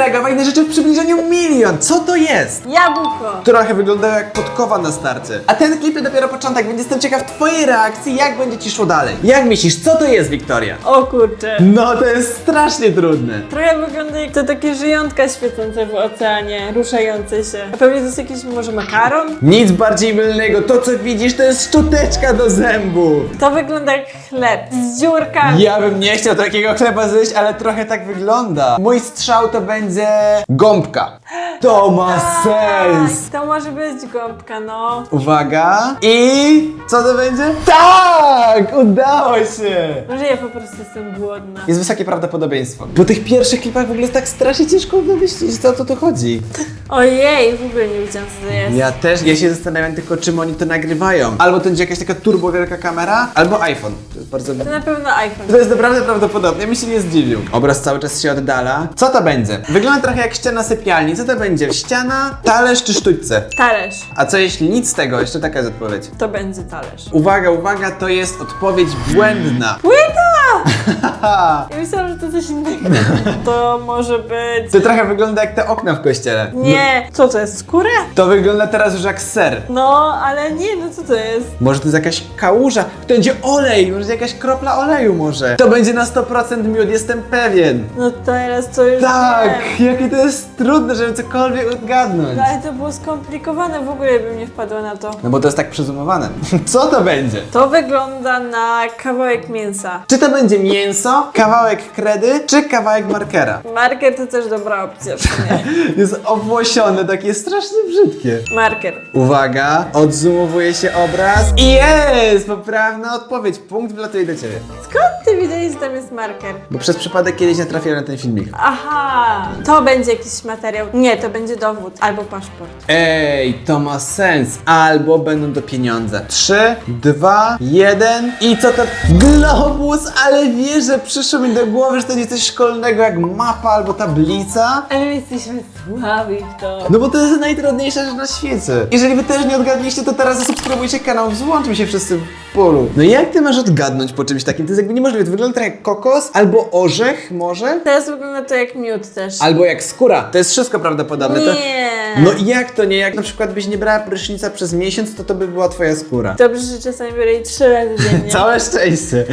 Mega fajne rzeczy w przybliżeniu milion. Co to jest? Jabłko. Trochę wyglądają jak podkowa na starcie. A ten klip to dopiero początek, więc jestem ciekaw twojej reakcji, jak będzie ci szło dalej. Jak myślisz, co to jest, Wiktoria? O kurczę. No to jest strasznie trudne. Trochę wygląda jak to takie żyjątka świecące w oceanie, ruszające się. A pewnie to jest jakiś może makaron? Nic bardziej mylnego, to co widzisz to jest szczoteczka do zębów. To wygląda jak chleb z dziurkami. Ja bym nie chciał takiego chleba zjeść, ale trochę tak wygląda. Mój strzał to będzie gąbka. To ma sens. Tak, to może być gąbka, no. Uwaga. I co to będzie? Tak! Udało się! Może ja po prostu jestem głodna. Jest wysokie prawdopodobieństwo. Po tych pierwszych klipach w ogóle jest tak strasznie ciężko wymyślić, co to tu chodzi. Ojej, w ogóle nie wiedziałam co to jest. Ja też, ja się zastanawiam tylko, czym oni to nagrywają. Albo to będzie jakaś taka turbo wielka kamera, albo iPhone. To jest bardzo... To na pewno iPhone. To jest naprawdę prawdopodobne, bym się nie zdziwił. Obraz cały czas się oddala. Co to będzie? Wygląda trochę jak ściana sypialni. Co to będzie? Ściana, talerz czy sztućce? Talerz. A co jeśli nic z tego? Jeszcze taka jest odpowiedź. To będzie talerz. Uwaga, uwaga, to jest odpowiedź błędna. Płyta! Ja myślałam, że to coś innego. To może być... To trochę wygląda jak te okna w kościele. Nie. Co to jest? Skóra? To wygląda teraz już jak ser. No, ale nie, no co to jest? Może to jest jakaś kałuża, to będzie olej, może jakaś kropla oleju może. To będzie na 100% miód, jestem pewien. No teraz to już Tak, wiem. jakie to jest trudne, żeby cokolwiek odgadnąć. No, Ale to było skomplikowane, w ogóle bym nie wpadła na to. No bo to jest tak przezumowane. Co to będzie? To wygląda na kawałek mięsa. Czy to będzie mięso, kawałek kredy, czy kawałek markera? Marker to też dobra opcja w sumie. Jest owłosione, takie strasznie brzydkie. Marker. Uwaga, odzumowuje się obraz i jest! Poprawna odpowiedź, punkt wlatuje do ciebie. Skąd ty wiedziałeś, że tam jest marker? Bo przez przypadek kiedyś natrafiłem na ten filmik. Aha, to będzie jakiś materiał. Nie, to będzie dowód albo paszport. Ej, to ma sens. Albo będą to pieniądze. 3, 2, 1 i co to? Globus, ale wiesz, że przyszło mi do głowy, że to nie coś szkolnego jak mapa albo tablica. Ale my jesteśmy słabi w to. No bo to jest najtrudniejsza rzecz na świecie. Jeżeli wy też nie odgadliście, to teraz zasubskrybujcie kanał, włączmy się wszyscy w polu. No jak ty masz odgadnąć po czymś takim? To jest jakby niemożliwe. To wygląda trochę jak kokos, albo orzech może, Teraz wygląda to jak miód też. albo jak skóra. To jest wszystko prawdopodobne. To... Nie. No i jak to nie? Jak na przykład byś nie brała prysznica przez miesiąc, to to by była twoja skóra. Dobrze, że czasami biorę jej trzy razy dziennie. Całe szczęście.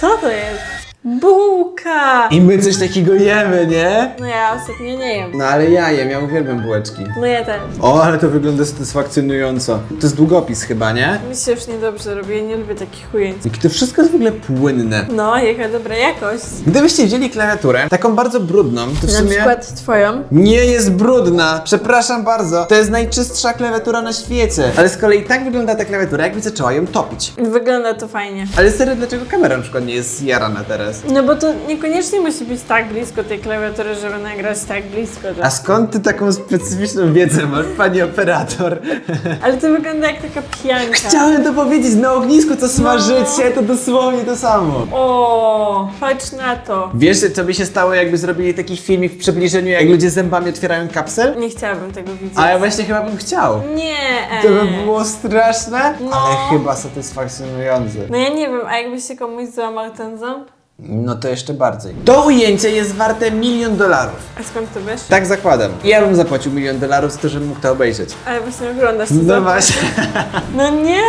Co to jest? Bułka! I my coś takiego jemy, nie? No ja ostatnio nie jem. No ale ja jem, ja uwielbiam bułeczki. No ja też. O, ale to wygląda satysfakcjonująco. To jest długopis chyba, nie? Mi się już niedobrze robi, ja nie lubię takich ujęć. Jakie to wszystko jest w ogóle płynne. No, jaka dobra jakość. Gdybyście wzięli klawiaturę, taką bardzo brudną, to w Na sumie przykład twoją. nie jest brudna. Przepraszam bardzo. To jest najczystsza klawiatura na świecie. Ale z kolei tak wygląda ta klawiatura, jakby zaczęła ją topić. Wygląda to fajnie. Ale serio, dlaczego kamera na przykład nie jest jarana teraz? No bo to niekoniecznie musi być tak blisko tej klawiatury, żeby nagrać tak blisko. To. A skąd ty taką specyficzną wiedzę masz, pani operator? Ale to wygląda jak taka pianka. Chciałem to powiedzieć, na ognisku co smażycie, to dosłownie to samo. O, patrz na to. Wiesz, co by się stało, jakby zrobili taki filmik w przybliżeniu, jak ludzie zębami otwierają kapsel? Nie chciałabym tego widzieć. A ja właśnie chyba bym chciał. Nie. To by było straszne, No. ale chyba satysfakcjonujące. No ja nie wiem, a jakby się komuś złamał ten ząb? No to jeszcze bardziej. To ujęcie jest warte milion dolarów. A skąd to wiesz? Tak zakładam. Ja bym zapłacił milion dolarów za to, żebym mógł to obejrzeć. Ale właśnie oglądasz to No właśnie. No nie,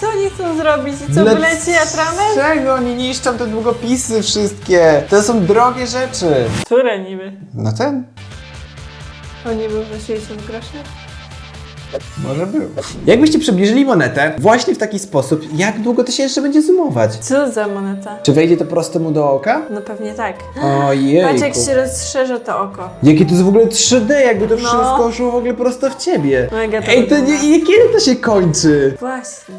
co oni chcą zrobić? I co, wyleci atrament? Dlaczego oni niszczą te długopisy wszystkie? To są drogie rzeczy. Które niby? No ten? Oni był za 60 groszy? Może był. Jakbyście przybliżyli monetę właśnie w taki sposób, jak długo to się jeszcze będzie zoomować? Co za moneta? Czy wejdzie to prosto mu do oka? No pewnie tak. Ojej. Patrz jak się rozszerza to oko. Jakie to jest w ogóle 3D, jakby to No. wszystko szło w ogóle prosto w ciebie. Mega to Ej, to nie, wygląda. i kiedy to się kończy? Właśnie.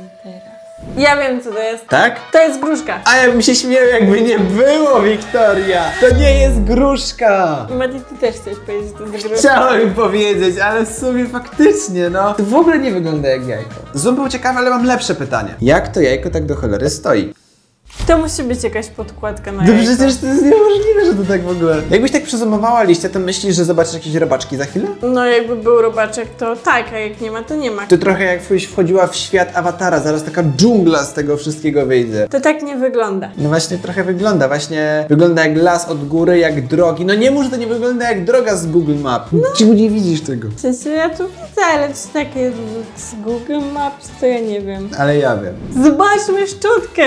Ja wiem co to jest. Tak? To jest gruszka. A ja bym się śmiał, jakby nie było, Wiktoria! To nie jest gruszka! Mati, ty też chcesz powiedzieć, że to jest gruszka. Chciałem powiedzieć, ale w sumie faktycznie, no. To w ogóle nie wygląda jak jajko. Zoom był ciekawy, ale mam lepsze pytanie. Jak to jajko tak do cholery stoi? To musi być jakaś podkładka na No jajko. przecież to jest niemożliwe, że to tak w ogóle. Jakbyś tak przezumowała liście, to myślisz, że zobaczysz jakieś robaczki za chwilę? No jakby był robaczek, to tak, a jak nie ma, to nie ma. To trochę jakbyś wchodziła w świat awatara, zaraz taka dżungla z tego wszystkiego wyjdzie. To tak nie wygląda. No właśnie trochę wygląda, właśnie wygląda jak las od góry, jak drogi. No nie może to nie wygląda jak droga z Google Map. Czemu nie widzisz tego? W sensie ja tu widzę, ale czy takie z Google Maps, to ja nie wiem. Ale ja wiem. Zobaczmy szczotkę!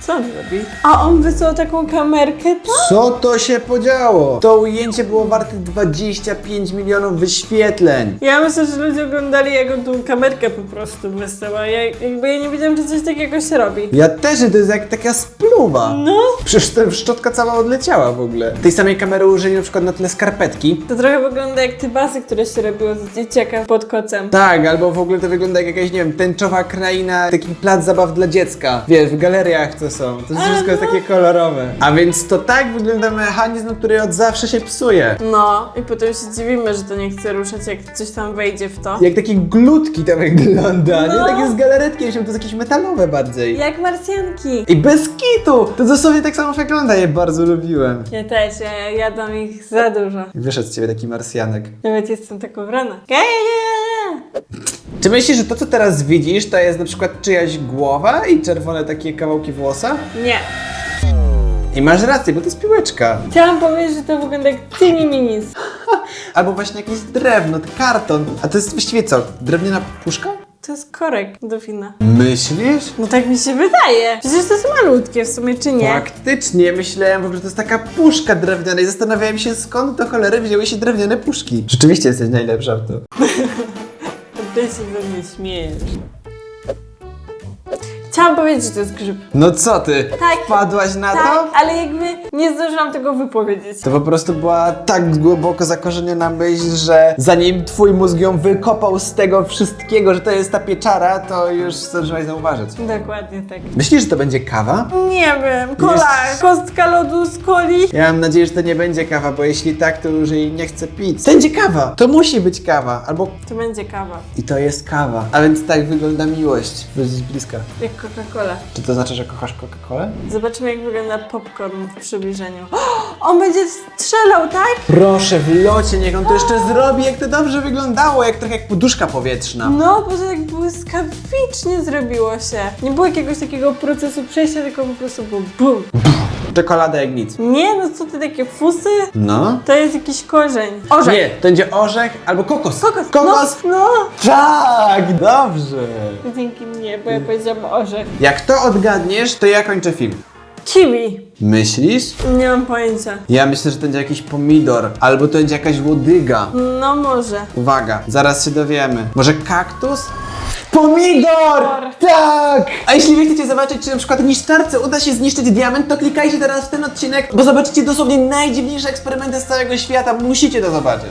Co on robi? A on wysłał taką kamerkę, tak? Co to się podziało? To ujęcie było warte 25 milionów wyświetleń. Ja myślę, że ludzie oglądali on tą kamerkę po prostu wysyła. Ja, jakby ja nie wiedziałam, że coś takiego się robi. Ja też, to jest jak taka spluwa. No, Przecież ta szczotka cała odleciała w ogóle. Tej samej kamery użyli na przykład na tle skarpetki. to trochę wygląda jak te basy, które się robiło z dzieciaka pod kocem. Tak, albo w ogóle to wygląda jak jakaś, nie wiem, tęczowa kraina, taki plac zabaw dla dziecka. Wiesz, w galeriach to są. To wszystko jest takie kolorowe. A więc to tak wygląda mechanizm, który od zawsze się psuje. No, i potem się dziwimy, że to nie chce ruszać, jak coś tam wejdzie w to. Jak takie glutki to wygląda, No. nie takie z galaretki, myślałem, to jest jakieś metalowe bardziej. Jak marsjanki. I bez kitu! To dosłownie tak samo wygląda, je bardzo lubiłem. Ja też, ja jadam ich za dużo. Wyszedł z ciebie taki marsjanek. Nawet jestem tak ubrana. Ja. Czy myślisz, że to co teraz widzisz, to jest na przykład czyjaś głowa i czerwone takie kawałki włosa? Nie. I masz rację, bo to jest piłeczka. Chciałam powiedzieć, że to wygląda jak Tini Minis. Albo właśnie jakieś drewno, karton. A to jest właściwie co? Drewniana puszka? To jest korek do wina. Myślisz? No tak mi się wydaje. Przecież to jest malutkie w sumie, czy nie? Faktycznie, myślałem w ogóle, że to jest taka puszka drewniana i zastanawiałem się skąd do cholery wzięły się drewniane puszki. Rzeczywiście jesteś najlepsza w to. Ty się ze mnie śmiejesz. Chciałam powiedzieć, że to jest grzyb. No co ty? Tak. Wpadłaś na Tak, to? ale jakby nie zdążyłam tego wypowiedzieć. To po prostu była tak głęboko zakorzeniona myśl, że zanim twój mózg ją wykopał z tego wszystkiego, że to jest ta pieczara, to już zdążyłaś zauważyć. Dokładnie tak. Myślisz, że to będzie kawa? Nie wiem, kola, kostka lodu z coli. Ja mam nadzieję, że to nie będzie kawa, bo jeśli tak, to już jej nie chcę pić. To będzie kawa! To musi być kawa! Albo... To będzie kawa, I to jest kawa. A więc tak wygląda miłość. Dość bliska. jak Coca-Cola. Czy to znaczy, że kochasz Coca-Colę? Zobaczymy, jak wygląda popcorn w przybliżeniu. On będzie strzelał, tak? Proszę, w locie, niech on to jeszcze zrobi, jak to dobrze wyglądało, jak trochę jak poduszka powietrzna. No, bo to tak błyskawicznie zrobiło się. Nie było jakiegoś takiego procesu przejścia, tylko po prostu było BUM! Czekolada jak nic. Nie, no co ty, takie fusy? No. To jest jakiś korzeń. Orzech. Nie, to będzie orzech albo kokos. Kokos. Kokos. No, no. Tak, dobrze. Dzięki mnie, bo ja powiedziałam orzech. Jak to odgadniesz, to ja kończę film. Kiwi. Myślisz? Nie mam pojęcia. Ja myślę, że to będzie jakiś pomidor, albo to będzie jakaś łodyga. No może. Uwaga, zaraz się dowiemy. Może kaktus? Pomidor! Tak! A jeśli wy chcecie zobaczyć, czy na przykład niszczarce uda się zniszczyć diament, to klikajcie teraz w ten odcinek, bo zobaczycie dosłownie najdziwniejsze eksperymenty z całego świata. Musicie to zobaczyć.